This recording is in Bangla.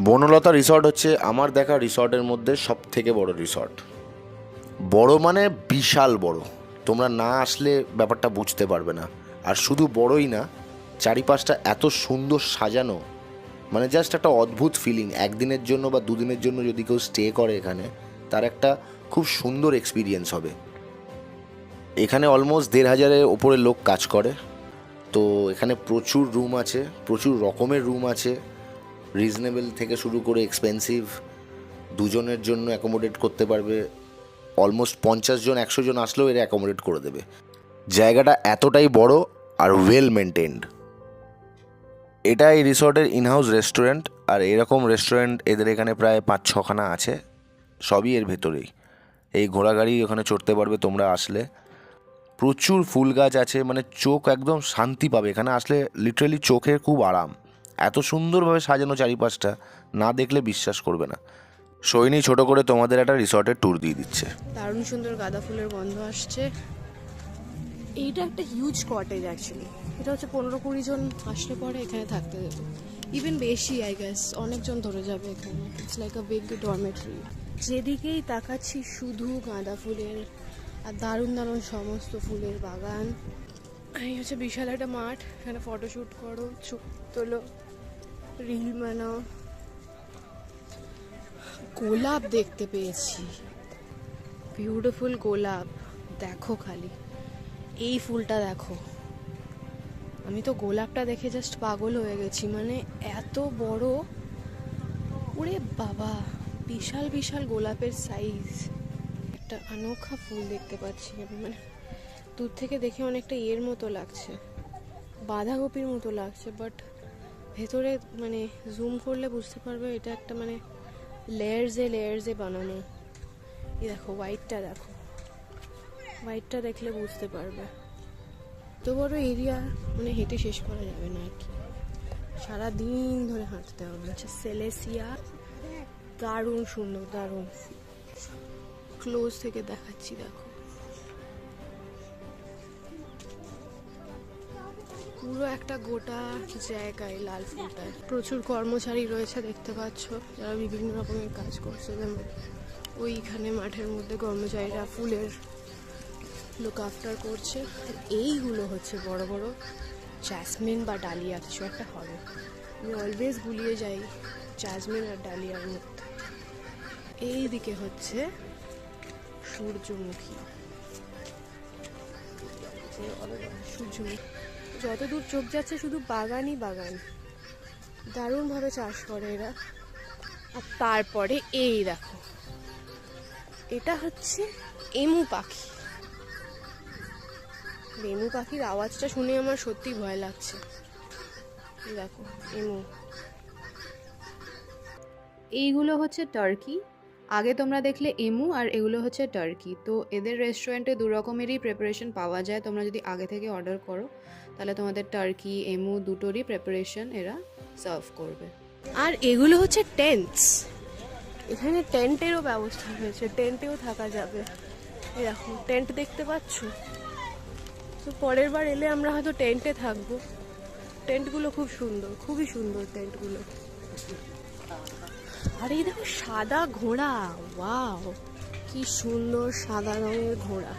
বনলতা রিসর্ট হচ্ছে আমার দেখা রিসর্টের মধ্যে সব থেকে বড় রিসর্ট বড় মানে বিশাল বড়। তোমরা না আসলে ব্যাপারটা বুঝতে পারবে না। আর শুধু বড়ই না, চারিপাশটা এত সুন্দর সাজানো মানে জাস্ট একটা অদ্ভুত ফিলিং একদিনের জন্য বা দুদিনের জন্য যদি কেউ স্টে করে এখানে, তার একটা খুব সুন্দর এক্সপিরিয়েন্স হবে। এখানে অলমোস্ট দেড় হাজারের ওপরে লোক কাজ করে। তো এখানে প্রচুর রুম আছে, প্রচুর রকমের রুম আছে। রিজনেবল থেকে শুরু করে এক্সপেন্সিভ দুজনের জন্য অ্যাকোমোডেট করতে পারবে। অলমোস্ট পঞ্চাশ জন, একশো জন আসলেও এরা অ্যাকোমোডেট করে দেবে। জায়গাটা এতটাই বড় আর ওয়েল মেনটেন্ড এটা এই রিসর্টের ইনহাউস রেস্টুরেন্ট আর এরকম রেস্টুরেন্ট এদের এখানে প্রায় পাঁচ ছখানা আছে। সবই এর ভেতরেই। এই ঘোড়াগাড়ি ওখানে চড়তে পারবে তোমরা আসলে। প্রচুর ফুল গাছ আছে মানে চোখ একদম শান্তি পাবে। এখানে আসলে লিটারেলি চোখের খুব আরাম। এত সুন্দরভাবে সাজানো চারিপাশটা না দেখলে বিশ্বাস করবে না। সৈনী ছোট করে তোমাদের একটা রিসর্টের ট্যুর দিয়ে দিচ্ছে। দারুণ সুন্দর গাঁদা ফুলের গন্ধ আসছে। এইটা একটা হিউজ কটেজ অ্যাকচুয়ালি এটা হচ্ছে পনেরো কুড়ি জন আসলে পরে এখানে থাকতে দেবে ইভেন বেশি আই গেস অনেকজন ধরে যাবে এখানে। It's like a big dormitory যেদিকেই তাকাচ্ছি, শুধু গাঁদা ফুলের আর দারুণ দারুণ সমস্ত ফুলের বাগান। এই হচ্ছে বিশাল একটা মাঠ। এখানে ফটোশ্যুট করো ছবি তোলো। রিল বানাও। গোলাপ দেখতে পেয়েছি। বিউটিফুল গোলাপ। দেখো খালি। এই ফুলটা দেখো। আমি তো গোলাপটা দেখে জাস্ট পাগল হয়ে গেছি। মানে এত বড়। ওরে বাবা! বিশাল বিশাল গোলাপের সাইজ একটা অনোখা ফুল দেখতে পাচ্ছি আমি। মানে দূর থেকে দেখে অনেকটা ইয়ের মতো লাগছে। বাঁধাকপির মতো লাগছে বাট ভেতরে মানে জুম করলে বুঝতে পারবে এটা একটা মানে লেয়ার্সে লেয়ার্সে বানানো। এই দেখো হোয়াইটটা দেখো। হোয়াইটটা দেখলে বুঝতে পারবে। তো বড় এরিয়া মানে হেঁটে শেষ করা যাবে না আর কি। সারা দিন ধরে হাঁটতে হবে। হচ্ছে সেলেসিয়া দারুণ সুন্দর, দারুণ। ক্লোজ থেকে দেখাচ্ছি, দেখো। পুরো একটা গোটা জায়গায় লাল ফুলটায়। প্রচুর কর্মচারী রয়েছে, দেখতে পাচ্ছ। যারা বিভিন্ন রকমের কাজ করছে। যেমন ওইখানে মাঠের মধ্যে কর্মচারীরা ফুলের লুক আফটার করছে। এইগুলো হচ্ছে বড় বড় জ্যাসমিন বা ডালিয়া, কিছু একটা হবে। আমি অলওয়েজ গুলিয়ে যাই জ্যাসমিন আর ডালিয়ার মধ্যে। এই দিকে হচ্ছে সূর্যমুখী। সূর্যমুখী। যত দূর চোখ যাচ্ছে শুধু বাগানই বাগান। দারুণভাবে চাষ করে এরা। আর তারপরে এই দেখো, এটা হচ্ছে এমু পাখি। এমু পাখির আওয়াজটা শুনে আমার সত্যি ভয় লাগছে। দেখো, এমু। এইগুলো হচ্ছে টার্কি। আগে তোমরা দেখলে এমু আর এগুলো হচ্ছে টার্কি। তো এদের রেস্টুরেন্টে দু রকমেরই প্রিপারেশন পাওয়া যায়। তোমরা যদি আগে থেকে অর্ডার করো তাহলে তোমাদের টার্কি এমু দুটোরই প্রিপারেশন এরা সার্ভ করবে। আর এগুলো হচ্ছে টেন্টস এখানে টেন্টেরও ব্যবস্থা হয়েছে টেন্টেও থাকা যাবে। এই দেখো টেন্ট দেখতে পাচ্ছ? তো পরের বার এলে আমরা হয়তো টেন্টে থাকব। টেন্টগুলো খুব সুন্দর খুবই সুন্দর টেন্টগুলো আর এই দেখো সাদা ঘোড়া ওয়াও কি সুন্দর সাদা রঙের ঘোড়া।